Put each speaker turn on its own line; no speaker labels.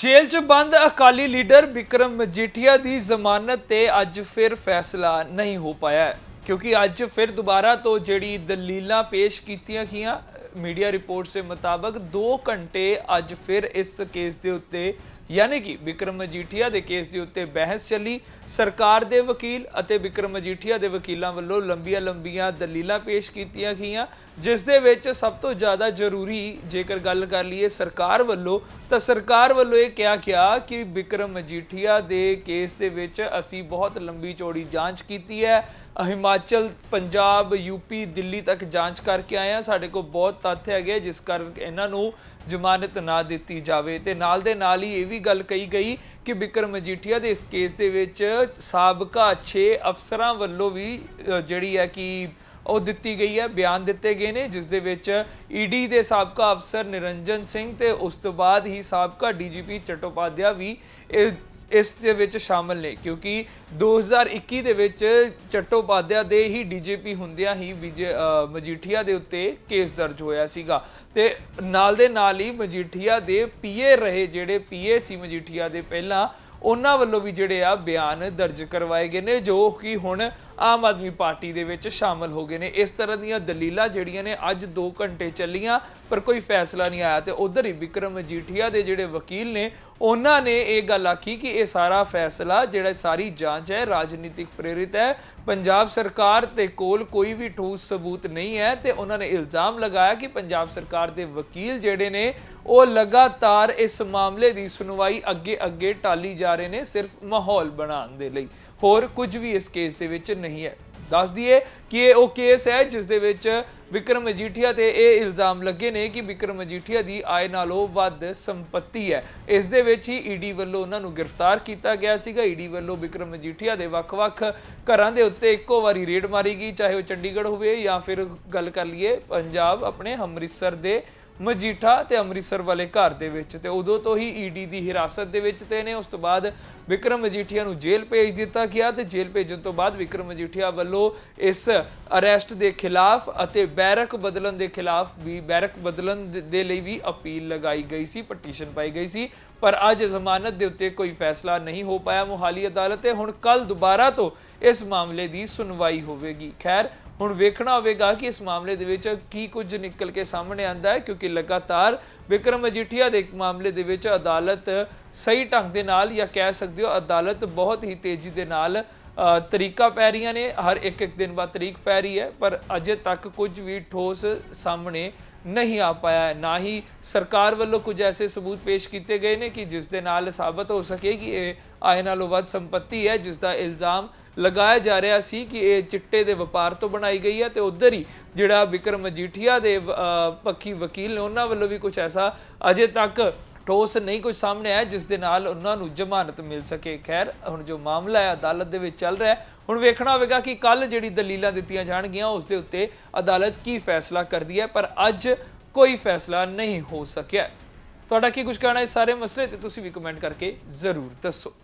ਜੇਲ੍ਹ 'ਚ ਬੰਦ ਅਕਾਲੀ ਲੀਡਰ ਵਿਕਰਮ ਮਜੀਠੀਆ ਦੀ ਜ਼ਮਾਨਤ ਤੇ ਅੱਜ ਫਿਰ ਫੈਸਲਾ ਨਹੀਂ ਹੋ ਪਾਇਆ ਕਿਉਂਕਿ ਅੱਜ ਫਿਰ ਦੁਬਾਰਾ ਤੋਂ ਜਿਹੜੀ ਦਲੀਲਾਂ ਪੇਸ਼ ਕੀਤੀਆਂ ਗਈਆਂ ਮੀਡੀਆ ਰਿਪੋਰਟਸ ਦੇ ਮੁਤਾਬਕ 2 ਘੰਟੇ ਅੱਜ ਫਿਰ ਇਸ ਕੇਸ ਦੇ ਉੱਤੇ, ਯਾਨੀ ਕਿ ਵਿਕਰਮ ਮਜੀਠੀਆ ਦੇ ਕੇਸ ਦੇ ਉੱਤੇ ਬਹਿਸ ਚੱਲੀ। ਸਰਕਾਰ ਦੇ ਵਕੀਲ ਅਤੇ ਵਿਕਰਮ ਮਜੀਠੀਆ ਦੇ ਵਕੀਲਾਂ ਵੱਲੋਂ ਲੰਬੀਆਂ ਲੰਬੀਆਂ ਦਲੀਲਾਂ ਪੇਸ਼ ਕੀਤੀਆਂ ਗਈਆਂ, ਜਿਸ ਦੇ ਵਿੱਚ ਸਭ ਤੋਂ ਜ਼ਿਆਦਾ ਜ਼ਰੂਰੀ ਜੇਕਰ ਗੱਲ ਕਰ ਲਈਏ ਸਰਕਾਰ ਵੱਲੋਂ, ਤਾਂ ਸਰਕਾਰ ਵੱਲੋਂ ਇਹ ਕਿਹਾ ਗਿਆ ਕਿ ਵਿਕਰਮ ਮਜੀਠੀਆ ਦੇ ਕੇਸ ਦੇ ਵਿੱਚ ਅਸੀਂ ਬਹੁਤ ਲੰਬੀ ਚੌੜੀ ਜਾਂਚ ਕੀਤੀ ਹੈ। ਹਿਮਾਚਲ, ਪੰਜਾਬ ਯੂਪੀ ਦਿੱਲੀ ਤੱਕ ਜਾਂਚ ਕਰਕੇ ਆਏ ਆ ਸਾਡੇ ਕੋਲ ਬਹੁਤ ਤੱਥ ਹੈਗੇ, ਜਿਸ ਕਾਰਨ ਇਹਨਾਂ ਨੂੰ ਜ਼ਮਾਨਤ ਨਾ ਦਿੱਤੀ ਜਾਵੇ। ਤੇ ਨਾਲ ਦੇ ਨਾਲ ਹੀ ਇਹ ਵੀ ਗੱਲ ਕਹੀ ਗਈ ਕਿ ਬਿਕਰਮ ਮਜੀਠੀਆ ਦੇ ਇਸ ਕੇਸ ਦੇ ਵਿੱਚ ਸਾਬਕਾ 6 ਅਫਸਰਾਂ ਵੱਲੋਂ ਵੀ ਜਿਹੜੀ ਹੈ ਕਿ ਉਹ ਦਿੱਤੀ ਗਈ ਹੈ, ਬਿਆਨ ਦਿੱਤੇ ਗਏ ਨੇ, ਜਿਸ ਦੇ ਵਿੱਚ ਈਡੀ ਦੇ ਸਾਬਕਾ ਅਫਸਰ ਨਿਰੰਜਨ ਸਿੰਘ ਤੇ ਉਸ ਤੋਂ ਬਾਅਦ ਹੀ ਸਾਬਕਾ ਡੀਜੀਪੀ ਚਟੋਪਾਧਿਆ ਵੀ ਇਹ ਇਸ ਦੇ ਵਿੱਚ ਸ਼ਾਮਲ ਨੇ ਕਿਉਂਕਿ 2021 ਦੇ ਵਿੱਚ ਚਟੋਪਾਧਿਆ ਦੇ ਹੀ ਡੀਜੀਪੀ ਹੁੰਦਿਆਂ ਹੀ ਵਿਜੇ ਅ, ਮਜੀਠੀਆ ਦੇ ਉੱਤੇ ਕੇਸ ਦਰਜ ਹੋਇਆ ਸੀਗਾ। ਤੇ ਨਾਲ ਦੇ ਨਾਲ ਹੀ ਮਜੀਠੀਆ ਦੇ ਪੀਏ ਰਹੇ ਜਿਹੜੇ ਪੀਏ ਸੀ ਮਜੀਠੀਆ ਦੇ ਪਹਿਲਾਂ ਉਹਨਾਂ ਵੱਲੋਂ ਵੀ ਜਿਹੜੇ ਆ ਬਿਆਨ ਦਰਜ ਕਰਵਾਏ ਗਏ ਨੇ ਜੋ ਕਿ ਹੁਣ ਆਮ ਆਦਮੀ ਪਾਰਟੀ ਦੇ ਵਿੱਚ ਸ਼ਾਮਲ ਹੋ ਗਏ ਨੇ। ਇਸ ਤਰ੍ਹਾਂ ਦੀਆਂ ਦਲੀਲਾਂ ਜਿਹੜੀਆਂ ਨੇ ਅੱਜ 2 ਘੰਟੇ ਚੱਲੀਆਂ, ਪਰ ਕੋਈ ਫੈਸਲਾ ਨਹੀਂ ਆਇਆ ਤੇ ਉਧਰ ਹੀ ਵਿਕਰਮ ਮਜੀਠੀਆ ਦੇ ਜਿਹੜੇ ਵਕੀਲ ਨੇ, ਉਹਨਾਂ ਨੇ ਇਹ ਗੱਲ ਆਖੀ ਕਿ ਇਹ ਸਾਰਾ ਫੈਸਲਾ ਜਿਹੜਾ ਸਾਰੀ ਜਾਂਚ ਹੈ, ਰਾਜਨੀਤਿਕ ਪ੍ਰੇਰਿਤ ਹੈ। ਪੰਜਾਬ ਸਰਕਾਰ ਤੇ ਕੋਲ ਕੋਈ ਵੀ ਠੋਸ ਸਬੂਤ ਨਹੀਂ ਹੈ ਤੇ ਉਹਨਾਂ ਨੇ ਇਲਜ਼ਾਮ ਲਗਾਇਆ ਕਿ ਪੰਜਾਬ ਸਰਕਾਰ ਦੇ ਵਕੀਲ ਜਿਹੜੇ ਨੇ, ਉਹ ਲਗਾਤਾਰ ਇਸ ਮਾਮਲੇ ਦੀ ਸੁਣਵਾਈ ਅੱਗੇ ਅੱਗੇ ਟਾਲੀ ਜਾ ਰਹੇ ਨੇ ਸਿਰਫ ਮਾਹੌਲ ਬਣਾਉਣ ਦੇ ਲਈ। ਹੋਰ ਕੁਝ ਵੀ ਇਸ ਕੇਸ ਦੇ ਵਿੱਚ ਨਹੀਂ ਹੈ। ਦੱਸ ਦਈਏ ਕਿ ਇਹ ਉਹ ਕੇਸ ਹੈ ਜਿਸ ਦੇ ਵਿੱਚ ਵਿਕਰਮ ਮਜੀਠੀਆ ਤੇ ਇਹ ਇਲਜ਼ਾਮ ਲੱਗੇ ਨੇ ਕਿ ਵਿਕਰਮ ਮਜੀਠੀਆ ਦੀ ਆਏ ਨਾਲੋਂ ਵੱਧ ਸੰਪਤੀ ਹੈ। ਇਸ ਦੇ ਵਿੱਚ ਹੀ ਈਡੀ ਵੱਲੋਂ ਉਹਨਾਂ ਨੂੰ ਗ੍ਰਿਫਤਾਰ ਕੀਤਾ ਗਿਆ ਸੀਗਾ। ਈਡੀ ਵੱਲੋਂ ਵਿਕਰਮ ਮਜੀਠੀਆ ਦੇ ਵੱਖ-ਵੱਖ ਘਰਾਂ ਦੇ ਉੱਤੇ ਇੱਕੋ ਵਾਰੀ ਰੇਡ ਮਾਰੀ ਗਈ, ਚਾਹੇ ਉਹ ਚੰਡੀਗੜ੍ਹ ਹੋਵੇ ਜਾਂ ਫਿਰ ਗੱਲ ਕਰ ਲਈਏ ਪੰਜਾਬ ਆਪਣੇ ਅੰਮ੍ਰਿਤਸਰ ਦੇ ਮਜੀਠਾ ਤੇ ਅੰਮ੍ਰਿਤਸਰ ਵਾਲੇ ਘਰ ਦੇ ਵਿੱਚ ਤੇ ਉਦੋਂ ਤੋਂ ਹੀ ਈਡੀ ਦੀ ਹਿਰਾਸਤ ਦੇ ਵਿੱਚ ਤੇ ਨੇ। ਉਸ ਤੋਂ ਬਾਅਦ ਵਿਕਰਮ ਮਜੀਠੀਆ ਨੂੰ ਜੇਲ੍ਹ ਭੇਜ ਦਿੱਤਾ ਗਿਆ ਤੇ ਜੇਲ੍ਹ ਭੇਜਣ ਤੋਂ ਬਾਅਦ ਵਿਕਰਮ ਮਜੀਠੀਆ ਵੱਲੋਂ ਇਸ ਅਰੈਸਟ ਦੇ ਖਿਲਾਫ ਅਤੇ ਬੈਰਕ ਬਦਲਣ ਦੇ ਖਿਲਾਫ ਵੀ, ਬੈਰਕ ਬਦਲਣ ਦੇ- ਲਈ ਵੀ ਅਪੀਲ ਲਗਾਈ ਗਈ ਸੀ, ਪਟੀਸ਼ਨ ਪਾਈ ਗਈ ਸੀ। ਪਰ ਅੱਜ ਜ਼ਮਾਨਤ ਦੇ ਉੱਤੇ ਕੋਈ ਫੈਸਲਾ ਨਹੀਂ ਹੋ ਪਾਇਆ। ਮੋਹਾਲੀ ਅਦਾਲਤ ਤੇ ਹੁਣ ਕੱਲ ਦੁਬਾਰਾ ਤੋਂ ਇਸ ਮਾਮਲੇ ਦੀ ਸੁਣਵਾਈ ਹੋਵੇਗੀ। ਖੈਰ ਹੁਣ ਵੇਖਣਾ ਹੋਵੇਗਾ ਕਿ ਇਸ ਮਾਮਲੇ ਦੇ ਵਿੱਚ ਕੀ ਕੁਝ ਨਿਕਲ ਕੇ ਸਾਹਮਣੇ ਆਂਦਾ ਹੈ ਕਿਉਂਕਿ ਲਗਾਤਾਰ ਵਿਕਰਮ ਅਜੀਠੀਆ ਦੇ ਇੱਕ ਮਾਮਲੇ ਦੇ ਵਿੱਚ ਅਦਾਲਤ ਸਹੀ ਢੰਗ ਦੇ ਨਾਲ ਜਾਂ ਕਹਿ ਸਕਦੇ ਹੋ ਅਦਾਲਤ ਬਹੁਤ ਹੀ ਤੇਜ਼ੀ ਦੇ ਨਾਲ ਅ, ਤਰੀਕਾ ਪੈ ਰਹੀਆਂ ਨੇ। ਹਰ ਇੱਕ ਇੱਕ ਦਿਨ ਬਾਅਦ ਤਰੀਕ ਪੈ ਰਹੀ ਹੈ ਪਰ ਅਜੇ ਤੱਕ ਕੁਝ ਵੀ ਠੋਸ ਸਾਹਮਣੇ ਨਹੀਂ ਆ ਪਾਇਆ, ਨਾ ਹੀ ਸਰਕਾਰ ਵੱਲੋਂ ਕੁਝ ਐਸੇ ਸਬੂਤ ਪੇਸ਼ ਕੀਤੇ ਗਏ ਨੇ ਕਿ ਜਿਸ ਦੇ ਨਾਲ ਸਾਬਤ ਹੋ ਸਕੇ ਕਿ ਇਹ ਆਏ ਨਾਲੋਂ ਵੱਧ ਸੰਪਤੀ ਹੈ, ਜਿਸ ਦਾ ਇਲਜ਼ਾਮ ਲਗਾਇਆ ਜਾ ਰਿਹਾ ਸੀ ਕਿ ਇਹ ਚਿੱਟੇ ਦੇ ਵਪਾਰ ਤੋਂ ਬਣਾਈ ਗਈ ਹੈ ਤੇ ਉਧਰ ਹੀ ਜਿਹੜਾ ਵਿਕਰਮ ਮਜੀਠੀਆ ਦੇ ਪੱਖੀ ਵਕੀਲ ਨੇ ਉਹਨਾਂ ਵੱਲੋਂ ਵੀ ਕੁਝ ਐਸਾ ਅਜੇ ਤੱਕ ਠੋਸ ਨਹੀਂ ਕੁਝ ਸਾਹਮਣੇ ਆਇਆ ਜਿਸ ਦੇ ਨਾਲ ਉਹਨਾਂ ਨੂੰ ਜ਼ਮਾਨਤ ਮਿਲ ਸਕੇ। ਖੈਰ, ਹੁਣ ਜੋ ਮਾਮਲਾ ਹੈ, ਅਦਾਲਤ ਦੇ ਵਿੱਚ ਚੱਲ ਰਿਹਾ ਹੈ ਹੁਣ ਵੇਖਣਾ ਹੋਵੇਗਾ ਕਿ ਕੱਲ ਜਿਹੜੀ ਦਲੀਲਾਂ ਦਿੱਤੀਆਂ ਜਾਣਗੀਆਂ, ਉਸ ਦੇ ਉੱਤੇ ਅਦਾਲਤ ਕੀ ਫੈਸਲਾ ਕਰਦੀ ਹੈ, ਪਰ ਅੱਜ ਕੋਈ ਫੈਸਲਾ ਨਹੀਂ ਹੋ ਸਕਿਆ। ਤੁਹਾਡਾ ਕੀ ਕੁਝ ਕਹਿਣਾ ਇਸ ਸਾਰੇ ਮਸਲੇ ਤੇ? ਤੁਸੀਂ ਵੀ ਕਮੈਂਟ ਕਰਕੇ ਜ਼ਰੂਰ ਦੱਸੋ।